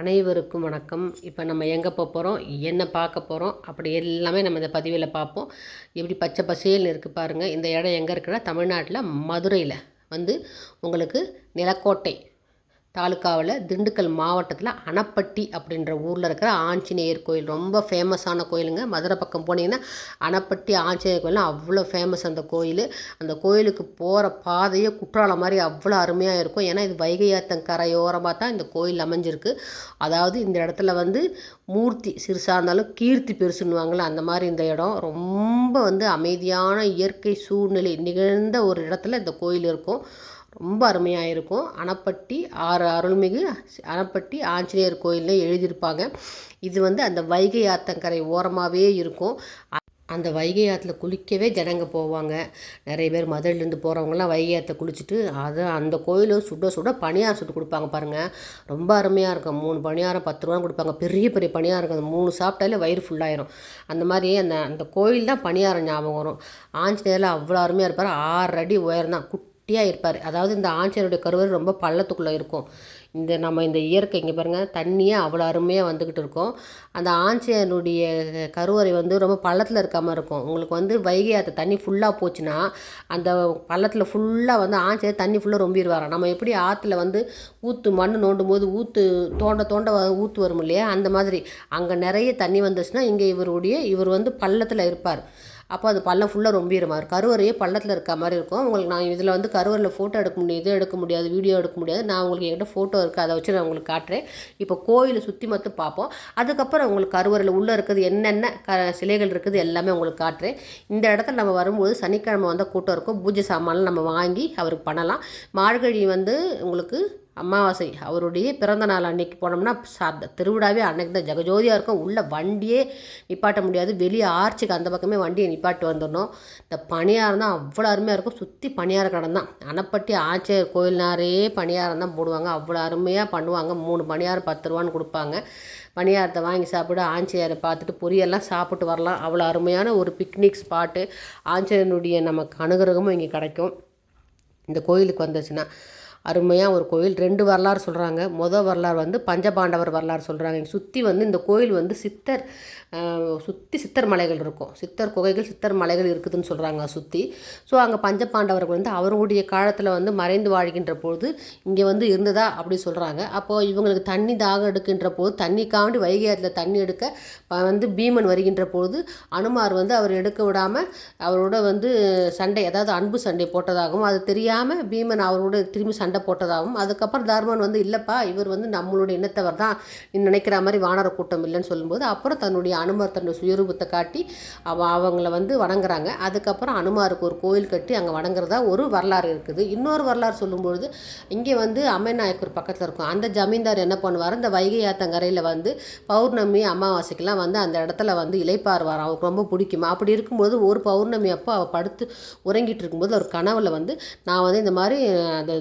அனைவருக்கும் வணக்கம். இப்போ நம்ம எங்கே போக போகிறோம் என்ன பார்க்க போகிறோம் அப்படி எல்லாமே நம்ம இந்த பதிவில் பார்ப்போம். எப்படி பச்சை பசேல்னு இருக்குது பாருங்கள் இந்த இடம் எங்கே இருக்குன்னா தமிழ்நாட்டில் மதுரையில். வந்து உங்களுக்கு நிலக்கோட்டை தாலுக்காவில் திண்டுக்கல் மாவட்டத்தில் அணப்பட்டி அப்படின்ற ஊரில் இருக்கிற ஆஞ்சநேயர் கோயில். ரொம்ப ஃபேமஸான கோயிலுங்க. மதுரை பக்கம் போனீங்கன்னா அணப்பட்டி ஆஞ்சநேயர் கோயில் அவ்வளோ ஃபேமஸ் அந்த கோயில். அந்த கோயிலுக்கு போகிற பாதையே குற்றாலம் மாதிரி அவ்வளோ அருமையாக இருக்கும். ஏன்னா இது வைகை ஆத்தம் கரையோரமாக தான் இந்த கோயில் அமைஞ்சிருக்கு. அதாவது இந்த இடத்துல வந்து மூர்த்தி சிறுசாக இருந்தாலும் கீர்த்தி பெருசுன்னுவாங்களே அந்த மாதிரி இந்த இடம். ரொம்ப வந்து அமைதியான இயற்கை சூழ்நிலை நிகழ்ந்த ஒரு இடத்துல இந்த கோயில் இருக்கும். ரொம்ப அருமையாக இருக்கும். அணப்பட்டி ஆறு அருள்மிகு அணப்பட்டி ஆஞ்சநேயர் கோயிலில் எழுதியிருப்பாங்க. இது வந்து அந்த வைகை ஆத்தங்கரை ஓரமாகவே இருக்கும். அந்த வைகை ஆற்றுல குளிக்கவே ஜனங்க போவாங்க. நிறைய பேர் மதுரையிலேருந்து போகிறவங்களாம் வைகை ஆற்றை குளிச்சுட்டு அதை அந்த கோயிலும் சுட சுட பணியாரம் சுட்டு கொடுப்பாங்க பாருங்கள் ரொம்ப அருமையாக இருக்கும். மூணு பணியாரம் பத்து ரூபா கொடுப்பாங்க. பெரிய பெரிய பணியாரம் இருக்கும். அந்த மூணு சாப்பிட்டாலே வயிறு ஃபுல்லாயிரும் அந்த மாதிரி அந்த அந்த கோயில் தான் பணியாரம் ஞாபகம் வரும். ஆஞ்சநேயரில் அவ்வளோ அருமையாக இருப்பார். ஆறு அடி உயரம் தான். குட்டியாக இருப்பார். அதாவது இந்த ஆஞ்சனுடைய கருவறை ரொம்ப பள்ளத்துக்குள்ளே இருக்கும். இந்த நம்ம இந்த இயற்கை இங்கே பாருங்கள் தண்ணியே அவ்வளோ அருமையாக வந்துக்கிட்டு இருக்கும். அந்த ஆஞ்சநேயனுடைய கருவறை வந்து ரொம்ப பள்ளத்தில் இருக்காமல் இருக்கும். உங்களுக்கு வந்து வைகை ஆற்று தண்ணி ஃபுல்லாக போச்சுன்னா அந்த பள்ளத்தில் ஃபுல்லாக வந்து ஆஞ்சநேயர் தண்ணி ஃபுல்லாக ரொம்பிடுவாராம் நம்ம எப்படி ஆற்றுல வந்து ஊற்று மண் நோண்டும் போது ஊற்று தோண்ட தோண்ட ஊற்று வரும் இல்லையா? அந்த மாதிரி. அங்கே நிறைய தண்ணி வந்துச்சுன்னா இங்கே இவருடைய இவர் வந்து பள்ளத்தில் இருப்பார். அப்போ அது பள்ளம் ஃபுல்லாக ரொம்பிடுற மாதிரி கருவறையே பள்ளத்தில் இருக்க மாதிரி இருக்கும். உங்களுக்கு நான் இதில் வந்து கருவறையில் ஃபோட்டோ எடுக்க முடியாது எடுக்க முடியாது வீடியோ எடுக்க முடியாது. நான் உங்களுக்கு என்கிட்ட ஃபோட்டோ இருக்குது அதை வச்சு நான் உங்களுக்கு காட்டுறேன். இப்போ கோயிலை சுற்றி மட்டும் பார்ப்போம். அதுக்கப்புறம் உங்களுக்கு கருவறையில் உள்ளே இருக்கிறது என்னென்ன க சிலைகள் இருக்குது எல்லாமே உங்களுக்கு காட்டுறேன். இந்த இடத்துல நம்ம வரும்போது சனிக்கிழமை வந்தால் கூட்டம் இருக்கும். பூஜை சாமான்லாம் நம்ம வாங்கி அவருக்கு பண்ணலாம். மார்கழி வந்து உங்களுக்கு அமாவாசை. அவருடைய பிறந்த நாள் அன்னைக்கு போனோம்னா சாத்த திருவிழாவே அன்னைக்கு தான் ஜெகஜோதியாக இருக்கும். உள்ள வண்டியே நிப்பாட்ட முடியாது. வெளியே ஆர்ச்சிக்கு அந்த பக்கமே வண்டியை நிப்பாட்டி வந்துடணும். இந்த பணியாரம் தான் அவ்வளோ அருமையாக இருக்கும். சுற்றி பணியார கடன் தான். அணப்பட்டி ஆச்சியர் கோயில்னாரே பணியாரம் தான் போடுவாங்க. அவ்வளோ அருமையாக பண்ணுவாங்க. மூணு பணியாரம் பத்து ரூபான்னு கொடுப்பாங்க. பணியாரத்தை வாங்கி சாப்பிட்டு ஆஞ்சநேயரை பார்த்துட்டு பொரியெல்லாம் சாப்பிட்டு வரலாம். அவ்வளோ அருமையான ஒரு பிக்னிக் ஸ்பாட்டு ஆஞ்சநேயனுடைய நமக்கு அனுகிரகமும் இங்கே கிடைக்கும். இந்த கோயிலுக்கு வந்துச்சுன்னா அருமையாக ஒரு கோயில். ரெண்டு வரலாறு சொல்கிறாங்க மொதல் வரலாறு வந்து பஞ்சபாண்டவர் வரலாறு சொல்கிறாங்க சுற்றி வந்து இந்த கோயில் வந்து சித்தர் சுற்றி சித்தர் மலைகள் இருக்கும். சித்தர் குகைகள் சித்தர் மலைகள் இருக்குதுன்னு சொல்கிறாங்க சுற்றி ஸோ அங்கே பஞ்சபாண்டவர்கள் வந்து அவருடைய காலத்தில் வந்து மறைந்து வாழ்கின்ற பொழுது இங்கே வந்து இருந்ததா அப்படி சொல்கிறாங்க அப்போது இவங்களுக்கு தண்ணி தாகம் எடுக்கின்ற போது தண்ணிக்காண்டி வைகையத்தில் தண்ணி எடுக்க வந்து பீமன் வருகின்ற பொழுது அனுமார் வந்து அவர் எடுக்க விடாமல் அவரோட வந்து சண்டை அதாவது அன்பு சண்டை போட்டதாகவும் அது தெரியாமல் பீமன் அவரோட திரும்பி சண்டை போட்டதாகவும் அதுக்கப்புறம் தர்மன் வந்து இல்லைப்பா இவர் வந்து நம்மளுடைய இனத்தவர் தான் நினைக்கிற மாதிரி வானர கூட்டம் இல்லைன்னு சொல்லும்போது அப்புறம் தன்னுடைய அனுமார் தன்னுடைய சுயரூபத்தை காட்டி அவ அவங்கள வந்து வணங்குறாங்க. அதுக்கப்புறம் அனுமாருக்கு ஒரு கோயில் கட்டி அங்கே வணங்குறதா ஒரு வரலாறு இருக்குது. இன்னொரு வரலாறு சொல்லும்பொழுது இங்கே வந்து அம்மைநாயக்கர் பக்கத்தில் இருக்கும். அந்த ஜமீன்தார் என்ன பண்ணுவார்? இந்த வைகை ஆத்தங்கரையில் வந்து பௌர்ணமி அமாவாசைக்கெல்லாம் வந்து அந்த இடத்துல வந்து இலைப்பாருவார் அவருக்கு ரொம்ப பிடிக்குமா. அப்படி இருக்கும்போது ஒரு பௌர்ணமி அப்போ அவள் படுத்து உறங்கிட்டு இருக்கும்போது ஒரு கனவில் வந்து நான் வந்து இந்த மாதிரி அந்த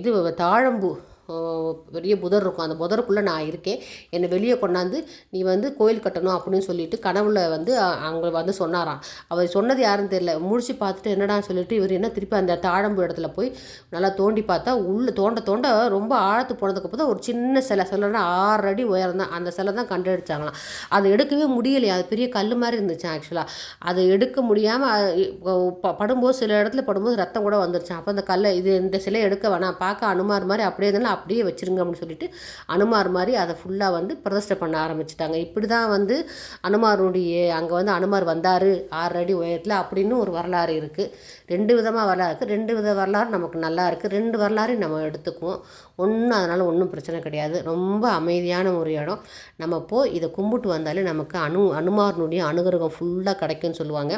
இது தாழம்பூ. பெரிய புதர் இருக்கும். அந்த புதருக்குள்ளே நான் இருக்கேன். என்னை வெளியே கொண்டாந்து நீ வந்து கோயில் கட்டணும் அப்படின்னு சொல்லிட்டு கனவுல வந்து அவங்க வந்து சொன்னாராம். அவர் சொன்னது யாருன்னு தெரியல. முடிச்சு பார்த்துட்டு என்னடா சொல்லிட்டு இவர் என்ன திருப்பி அந்த தாழம்பு இடத்துல போய் நல்லா தோண்டி பார்த்தா உள்ளே தோண்ட தோண்ட ரொம்ப ஆழத்து போனதுக்கு தான் ஒரு சின்ன சிலை சிலைனா ஆறு அடி உயரம் தான். அந்த சிலை தான் கண்டுபிடிச்சாங்களாம் அதை எடுக்கவே முடியலையா. அது பெரிய கல் மாதிரி இருந்துச்சு ஆக்சுவலாக அதை எடுக்க முடியாமல் படும்போது சில இடத்துல படும்போது ரத்தம் கூட வந்துருச்சு அப்போ அந்த கல்லை இது இந்த சிலை எடுக்க வேணாம். பார்க்க அனுமார் மாதிரி அப்படியே இருந்தாலும் அப்படியே வச்சுருங்க அப்படின்னு சொல்லிட்டு அனுமார் மாதிரி அதை ஃபுல்லாக வந்து பிரதிஷ்டை பண்ண ஆரம்பிச்சிட்டாங்க. இப்படி தான் வந்து அனுமாருடைய அங்கே வந்து அனுமார் வந்தார் ஆறு அடி உயரத்தில் அப்படின்னு ஒரு வரலாறு இருக்குது ரெண்டு விதமாக வரலாறு இருக்குது ரெண்டு வித வரலாறு நமக்கு நல்லா இருக்குது ரெண்டு வரலாறையும் நம்ம எடுத்துக்குவோம். ஒன்றும் அதனால் ஒன்றும் பிரச்சனை கிடையாது. ரொம்ப அமைதியான ஒரு இடம். நம்ம போய் இதை கும்பிட்டு வந்தாலே நமக்கு அனு அனுமாரனுடைய அனுகிரகம் ஃபுல்லாக கிடைக்கும்னு சொல்லுவாங்க.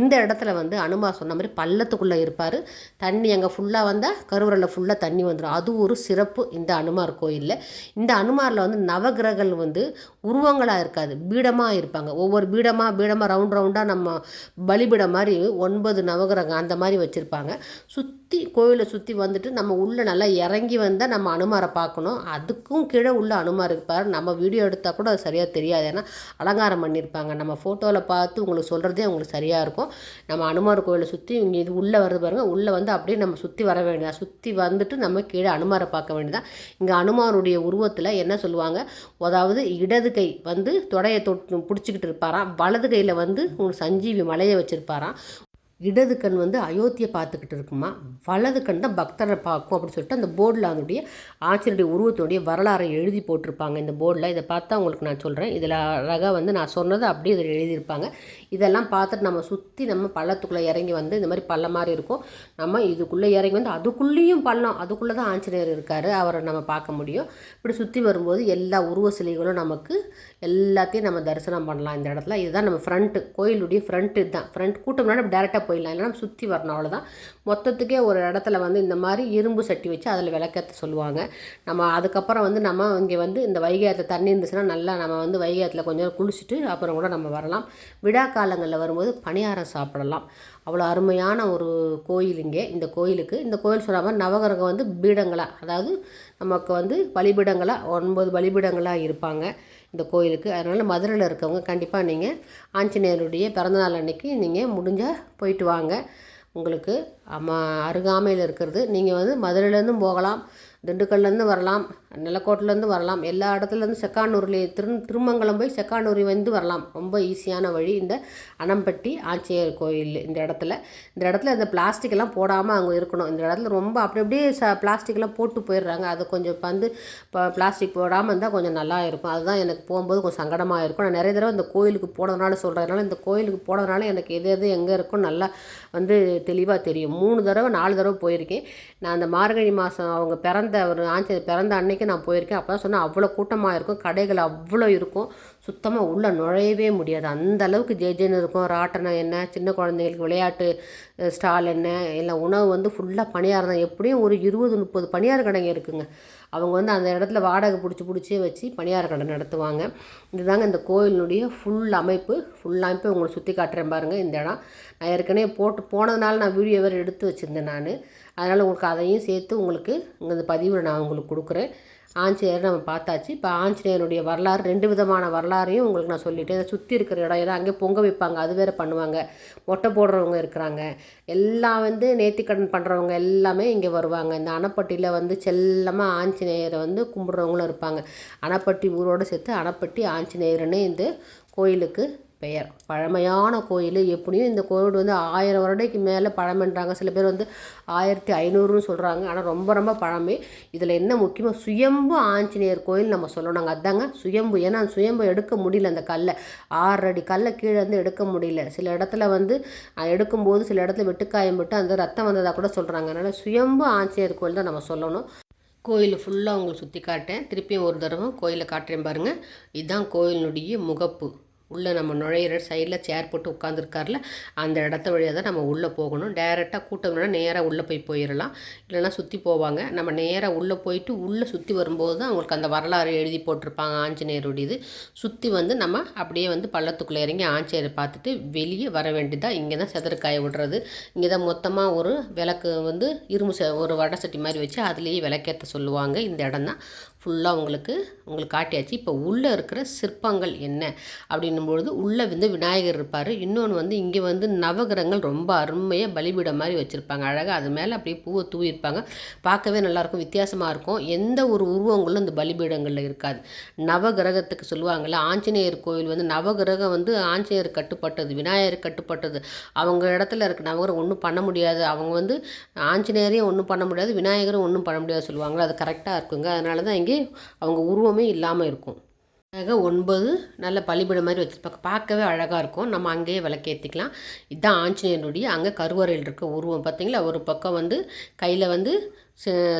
இந்த இடத்துல வந்து அனுமார் சொன்ன மாதிரி பள்ளத்துக்குள்ளே இருப்பார். தண்ணி அங்கே ஃபுல்லாக வந்தால் கருவறையில் ஃபுல்லாக தண்ணி வந்துடும் அது ஒரு சிறப்பு இந்த அனுமார் கோயிலில் இந்த அனுமாரில் வந்து நவகிரகங்கள் வந்து உருவங்களாக இருக்காது பீடமாக இருப்பாங்க. ஒவ்வொரு பீடமாக பீடமாக ரவுண்ட் ரவுண்டாக நம்ம பலிபீடம் மாதிரி ஒன்பது நவகிரகம் அந்த மாதிரி வச்சுருப்பாங்க. சுத் சுற்றி கோயிலை சுற்றி வந்துட்டு நம்ம உள்ளே நல்லா இறங்கி வந்தால் நம்ம அனுமாரை பார்க்கணும். அதுக்கும் கீழே உள்ள அனுமார் இருப்பார். நம்ம வீடியோ எடுத்தால் கூட அது சரியாக தெரியாது. ஏன்னா அலங்காரம் பண்ணியிருப்பாங்க நம்ம ஃபோட்டோவில் பார்த்து உங்களுக்கு சொல்கிறதே உங்களுக்கு சரியாக இருக்கும். நம்ம அனுமார் கோயிலை சுற்றி இங்கே இது உள்ளே வருது பாருங்கள் உள்ளே வந்து அப்படியே நம்ம சுற்றி வர வேண்டியதாக சுற்றி வந்துட்டு நம்ம கீழே அனுமாரை பார்க்க வேண்டியதான் இங்கே அனுமாருடைய உருவத்தில் என்ன சொல்லுவாங்க? அதாவது இடது கை வந்து தொடையை தொட்டு பிடிச்சிக்கிட்டு இருப்பாராம். வலது கையில் வந்து உங்களுக்கு சஞ்சீவி மலையை வச்சுருப்பாராம். இடது கண் வந்து அயோத்தியை பார்த்துக்கிட்டு இருக்குமா? வலது கண் தான் பக்தரை பார்க்கும் அப்படின்னு சொல்லிட்டு அந்த போர்டில் அதனுடைய ஆச்சரிய உருவத்தினுடைய வரலாறை எழுதி போட்டிருப்பாங்க. இந்த போர்டில் இதை பார்த்தா உங்களுக்கு நான் சொல்கிறேன் இதில் அழகாக வந்து நான் சொன்னதை அப்படியே இதில் எழுதியிருப்பாங்க. இதெல்லாம் பார்த்துட்டு நம்ம சுற்றி நம்ம பள்ளத்துக்குள்ளே இறங்கி வந்து இந்த மாதிரி பள்ளம் மாதிரி இருக்கும். நம்ம இதுக்குள்ளே இறங்கி வந்து அதுக்குள்ளேயும் பள்ளம் அதுக்குள்ளே தான் ஆஞ்சநேயர் இருக்கார். அவரை நம்ம பார்க்க முடியும். இப்படி சுற்றி வரும்போது எல்லா உருவ சிலைகளும் நமக்கு எல்லாத்தையும் நம்ம தரிசனம் பண்ணலாம் இந்த இடத்துல. இதுதான் நம்ம ஃப்ரண்ட்டு கோயிலுடைய ஃப்ரண்ட்டு தான் ஃப்ரண்ட் கூட்டம் நம்ம டேரெக்டாக போயிடலாம். இல்லைனா சுற்றி வரணும். அவ்வளோதான் மொத்தத்துக்கே ஒரு இடத்துல வந்து இந்த மாதிரி இரும்பு சட்டி வச்சு அதில் விளக்கேற்ற சொல்லுவாங்க. நம்ம அதுக்கப்புறம் வந்து நம்ம இங்கே வந்து இந்த வைகையாத்தில் தண்ணி இருந்துச்சுன்னா நல்லா நம்ம வந்து வைகையாத்தில் கொஞ்சம் நேரம் குளிச்சுட்டு அப்புறம் கூட நம்ம வரலாம். விழா காலங்களில் வரும்போது பணியாரம் சாப்பிடலாம். அவ்வளோ அருமையான ஒரு கோயில் இங்கே. இந்த கோயிலுக்கு. இந்த கோயில் சொல்கிற நவகிரகம் வந்து பீடங்களாக அதாவது நமக்கு வந்து பலிபீடங்களாக ஒன்பது பலிபீடங்களாக இருப்பாங்க. இந்த கோயிலுக்கு. அதனால் மதுரையில் இருக்கவங்க கண்டிப்பாக நீங்கள் ஆஞ்சநேயருடைய பிறந்தநாள் அன்னைக்கு நீங்கள் முடிஞ்சால் போயிட்டு வாங்க. உங்களுக்கு அம்மா அருகாமையில் இருக்கிறது. நீங்கள் வந்து மதுரையிலேருந்தும் போகலாம். திண்டுக்கல்லேருந்து வரலாம். நிலக்கோட்டிலேருந்து வரலாம். எல்லா இடத்துலேருந்து செக்கானூர்லேயே திரு திருமங்கலம் போய் செக்கானூரி வந்து வரலாம். ரொம்ப ஈஸியான வழி இந்த அனம்பட்டி ஆஞ்சநேயர் கோயில் இந்த இடத்துல. இந்த இடத்துல இந்த பிளாஸ்டிக்கெல்லாம் போடாமல் அங்கே இருக்கணும். இந்த இடத்துல ரொம்ப அப்படி அப்படியே ச பிளாஸ்டிக்லாம் போட்டு போயிடுறாங்க. அது கொஞ்சம் வந்து இப்போ பிளாஸ்டிக் போடாமல் இருந்தால் கொஞ்சம் நல்லா இருக்கும். அதுதான் எனக்கு போகும்போது கொஞ்சம் சங்கடமாக இருக்கும். நான் நிறைய தடவை இந்த கோயிலுக்கு போனதுனால சொல்கிறதுனால இந்த கோயிலுக்கு போனதுனால எனக்கு எது எது எங்கே இருக்கும் நல்லா வந்து தெளிவாக தெரியும். மூணு தடவை நாலு தடவை போயிருக்கேன். நான் அந்த மார்கழி மாதம் அவங்க பிறந்த ஒரு ஆஞ்சநேயர் பிறந்த அன்னைக்கு நான் போயிருக்கேன். அப்போ தான் சொன்னால் அவ்வளோ கூட்டமாக இருக்கும் கடைகள் அவ்வளோ இருக்கும். சுத்தமாக உள்ளே நுழையவே முடியாது. அந்த அளவுக்கு ஜே இருக்கும். ராட்டனம் என்ன சின்ன குழந்தைங்களுக்கு விளையாட்டு ஸ்டால் என்ன இல்லை உணவு வந்து ஃபுல்லாக பணியாரம் தான். எப்படியும் ஒரு இருபது முப்பது பணியார கடைங்க இருக்குங்க. அவங்க வந்து அந்த இடத்துல வாடகை பிடிச்சி பிடிச்சே வச்சு பணியார கடை நடத்துவாங்க. இதுதாங்க இந்த கோயிலினுடைய ஃபுல் அமைப்பு. ஃபுல் அமைப்பு உங்களை சுற்றி காட்டுறேன் பாருங்கள் இந்த இடம். நான் ஏற்கனவே போட்டு போனதுனால நான் வீடியோ வேறு எடுத்து வச்சுருந்தேன் நான். அதனால் உங்களுக்கு அதையும் சேர்த்து உங்களுக்கு இந்த பதிவில் நான் உங்களுக்கு கொடுக்குறேன். ஆஞ்சநேயர் நம்ம பார்த்தாச்சு. இப்போ ஆஞ்சநேயருடைய வரலாறு ரெண்டு விதமான வரலாறையும் உங்களுக்கு நான் சொல்லிட்டேன். இதை சுற்றி இருக்கிற இடம் ஏன்னா அங்கே பொங்க வைப்பாங்க. அது வேறு பண்ணுவாங்க. மொட்டை போடுறவங்க இருக்கிறாங்க. எல்லாம் வந்து நேர்த்திக்கடன் பண்ணுறவங்க எல்லாமே இங்கே வருவாங்க. இந்த அணைப்பட்டியில் வந்து செல்லமாக ஆஞ்சநேயரை வந்து கும்பிட்றவங்களும் இருப்பாங்க. அணப்பட்டி ஊரோடு சேர்த்து அணைப்பட்டி ஆஞ்சநேயர்னே இந்த கோயிலுக்கு பெயர். பழமையான கோயில். எப்படியும் இந்த கோவில் வந்து ஆயிரம் வருடைக்கு மேலே பழமைன்றாங்க சில பேர் வந்து ஆயிரத்தி ஐநூறுன்னு சொல்கிறாங்க ஆனால் ரொம்ப ரொம்ப பழமை. இதில் என்ன முக்கியமாக சுயம்பு ஆஞ்சநேயர் கோயில் நம்ம சொல்லணுங்க அதாங்க சுயம்பு. ஏன்னா சுயம்பு எடுக்க முடியல அந்த கல்லை. ஆறு அடி கல்லை கீழே வந்து எடுக்க முடியல. சில இடத்துல வந்து எடுக்கும்போது சில இடத்துல வெட்டுக்காயம் விட்டு அந்த ரத்தம் வந்ததாக கூட சொல்கிறாங்க அதனால் சுயம்பு ஆஞ்சநேயர் கோயில் தான் நம்ம சொல்லணும். கோயில் ஃபுல்லாக உங்களுக்கு சுற்றி காட்டேன் திருப்பியும் ஒரு தடவை கோயிலை காட்டுறேன் பாருங்கள் இதுதான் கோயிலினுடைய முகப்பு. உள்ளே நம்ம நுழையிற சைடில் சேர் போட்டு உட்காந்துருக்கார்ல அந்த இடத்த வழியாக தான் நம்ம உள்ளே போகணும். டேரெக்டாக கூட்டம்னா நேராக உள்ளே போய் போயிடலாம் இல்லைனா சுற்றி போவாங்க. நம்ம நேராக உள்ளே போயிட்டு உள்ளே சுற்றி வரும்போது தான் அவங்களுக்கு அந்த வரலாறு எழுதி போட்டிருப்பாங்க ஆஞ்சநேயருடையது. சுற்றி வந்து நம்ம அப்படியே வந்து பள்ளத்துக்குள்ளே இறங்கி ஆஞ்சநேயரை பார்த்துட்டு வெளியே வர வேண்டியதாக இங்கே தான் செதற்காய விடுறது. இங்கே தான் மொத்தமாக ஒரு விளக்கு வந்து இரும்பு ச ஒரு வடை சட்டி மாதிரி வச்சு அதுலேயே விளக்கேற்ற சொல்லுவாங்க. இந்த இடம் தான். ஃபுல்லாக உங்களுக்கு உங்களுக்கு காட்டியாச்சு. இப்போ உள்ளே இருக்கிற சிற்பங்கள் என்ன? அப்படின்னும் பொழுது உள்ளே வந்து விநாயகர் இருப்பார். இன்னொன்று வந்து இங்கே வந்து நவகிரகங்கள் ரொம்ப அருமையாக பலிபீடம் மாதிரி வச்சுருப்பாங்க. அழகாக அது மேலே அப்படியே பூவை தூவிருப்பாங்க பார்க்கவே நல்லாயிருக்கும் வித்தியாசமாக இருக்கும். எந்த ஒரு உருவங்களும் இந்த பலிபீடங்களில் இருக்காது. நவகிரகத்துக்கு சொல்லுவாங்கள்ல ஆஞ்சநேயர் கோயில் வந்து நவகிரகம் வந்து ஆஞ்சநேயர் கட்டுப்பட்டது விநாயகர் கட்டுப்பட்டது. அவங்க இடத்துல இருக்க நவகிரகம் ஒன்றும் பண்ண முடியாது. அவங்க வந்து ஆஞ்சநேயரையும் ஒன்றும் பண்ண முடியாது விநாயகரும் ஒன்றும் பண்ண முடியாது சொல்லுவாங்க அது கரெக்டாக இருக்குங்க. அதனால தான் இங்கே அவங்க உருவமே இல்லாமல் இருக்கும். அழகாக ஒன்பது நல்ல பலிபீடம் மாதிரி வச்சுருப்பாங்க. பார்க்கவே அழகாக இருக்கும். நம்ம அங்கேயே விளக்கேற்றிக்கலாம் இதுதான் ஆஞ்சநேயனுடைய அங்கே கருவறையில் இருக்க உருவம். பார்த்தீங்களா ஒரு பக்கம் வந்து கையில் வந்து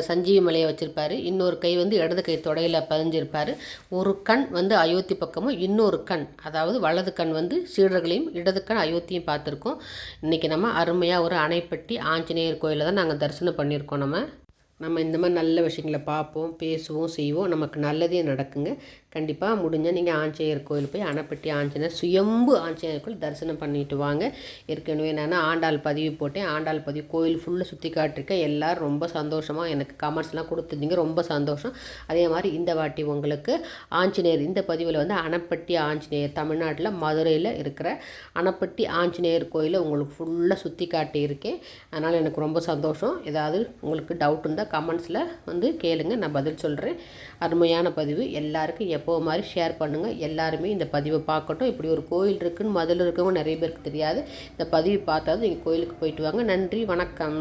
சஞ்சீவி மலையை வச்சுருப்பார். இன்னொரு கை வந்து இடது கை தொடையில் பதிஞ்சிருப்பார். ஒரு கண் வந்து அயோத்தி பக்கமும் இன்னொரு கண் அதாவது வலது கண் வந்து சீடர்களையும் இடது கண் அயோத்தியும் பார்த்துருக்கோம். இன்றைக்கி நம்ம அருமையாக ஒரு அணைப்பட்டி ஆஞ்சநேயர் கோயிலில் தான் நாங்கள் தரிசனம் பண்ணியிருக்கோம் நம்ம. நம்ம இந்த மாதிரி நல்ல விஷயங்களை பார்ப்போம் பேசுவோம் செய்வோம். நமக்கு நல்லதே நடக்குங்க. கண்டிப்பாக முடிஞ்சால் நீங்கள் ஆஞ்சநேயர் கோயில் போய் அணைப்பட்டி ஆஞ்சநேயர் சுயம்பு ஆஞ்சநேயர் கோயில் தரிசனம் பண்ணிட்டு வாங்க. ஏற்கனவே நான் ஆண்டாள் பதிவு போட்டேன். ஆண்டாள் பதிவு கோயில் ஃபுல்லாக சுற்றி காட்டிருக்கேன். எல்லோரும் ரொம்ப சந்தோஷமாக எனக்கு கமெண்ட்ஸ்லாம் கொடுத்துருந்தீங்க. ரொம்ப சந்தோஷம். அதே மாதிரி இந்த வாட்டி உங்களுக்கு ஆஞ்சநேயர் இந்த பதிவில் வந்து அணைப்பட்டி ஆஞ்சநேயர் தமிழ்நாட்டில் மதுரையில் இருக்கிற அணைப்பட்டி ஆஞ்சநேயர் கோயிலை உங்களுக்கு ஃபுல்லாக சுற்றி காட்டியிருக்கேன். அதனால் எனக்கு ரொம்ப சந்தோஷம். ஏதாவது உங்களுக்கு டவுட் இருந்தால் கமெண்ட்ஸில் வந்து கேளுங்க. நான் பதில் சொல்கிறேன் அருமையான பதிவு. எல்லாருக்கும் எப்போ மாதிரி ஷேர் பண்ணுங்கள் எல்லாருமே இந்த பதிவை பார்க்கட்டும். இப்படி ஒரு கோயில் இருக்குதுன்னு மதுரில் இருக்கவங்க நிறைய பேருக்கு தெரியாது. இந்த பதிவு பார்த்தாலும் நீங்கள் கோயிலுக்கு போயிட்டு வாங்க. நன்றி. வணக்கம்.